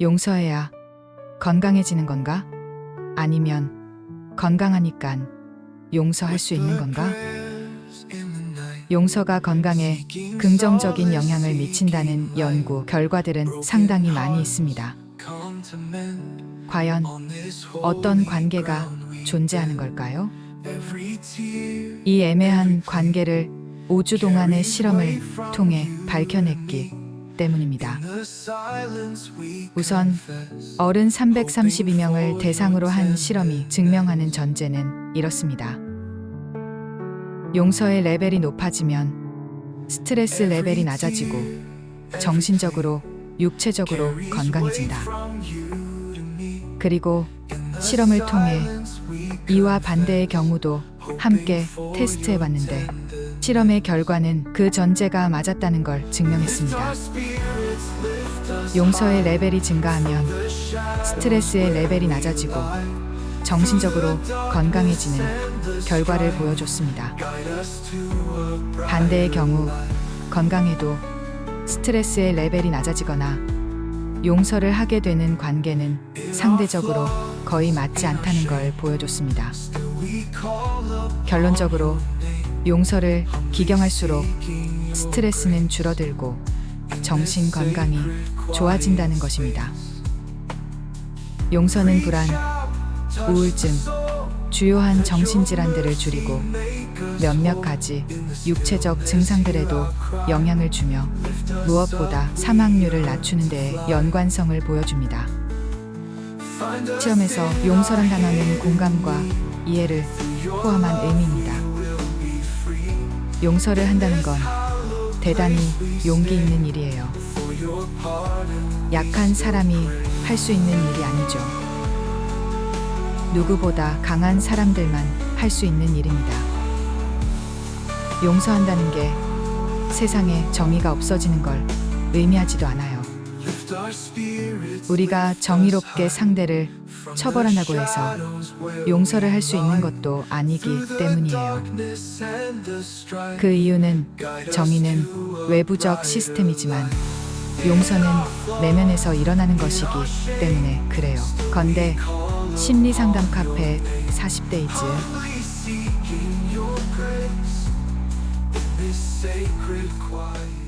용서해야 건강해지는 건가? 아니면 건강하니깐 용서할 수 있는 건가? 용서가 건강에 긍정적인 영향을 미친다는 연구 결과들은 상당히 많이 있습니다. 과연 어떤 관계가 존재하는 걸까요? 이 애매한 관계를 5주 동안의 실험을 통해 밝혀냈기 때문입니다. 우선 어른 332명을 대상으로 한 실험이 증명하는 전제는 이렇습니다. 용서의 레벨이 높아지면 스트레스 레벨이 낮아지고 정신적으로 육체적으로 건강해진다. 그리고 실험을 통해 이와 반대의 경우도 함께 테스트해 봤는데 실험의 결과는 그 전제가 맞았다는 걸 증명했습니다. 용서의 레벨이 증가하면 스트레스의 레벨이 낮아지고 정신적으로 건강해지는 결과를 보여줬습니다. 반대의 경우 건강해도 스트레스의 레벨이 낮아지거나 용서를 하게 되는 관계는 상대적으로 거의 맞지 않다는 걸 보여줬습니다. 결론적으로 용서를 기경할수록 스트레스는 줄어들고 정신 건강이 좋아진다는 것입니다. 용서는 불안, 우울증, 주요한 정신질환들을 줄이고 몇몇 가지 육체적 증상들에도 영향을 주며 무엇보다 사망률을 낮추는 데에 연관성을 보여줍니다. 시험에서 용서란 단어는 공감과 이해를 포함한 의미입니다. 용서를 한다는 건 대단히 용기 있는 일이에요. 약한 사람이 할 수 있는 일이 아니죠. 누구보다 강한 사람들만 할 수 있는 일입니다. 용서한다는 게 세상에 정의가 없어지는 걸 의미하지도 않아요. 우리가 정의롭게 상대를 처벌한다고 해서 용서를 할 수 있는 것도 아니기 때문이에요. 그 이유는 정의는 외부적 시스템이지만 용서는 내면에서 일어나는 것이기 때문에 그래요. 건대 심리 상담 카페 40데이즈 This sacred quiet.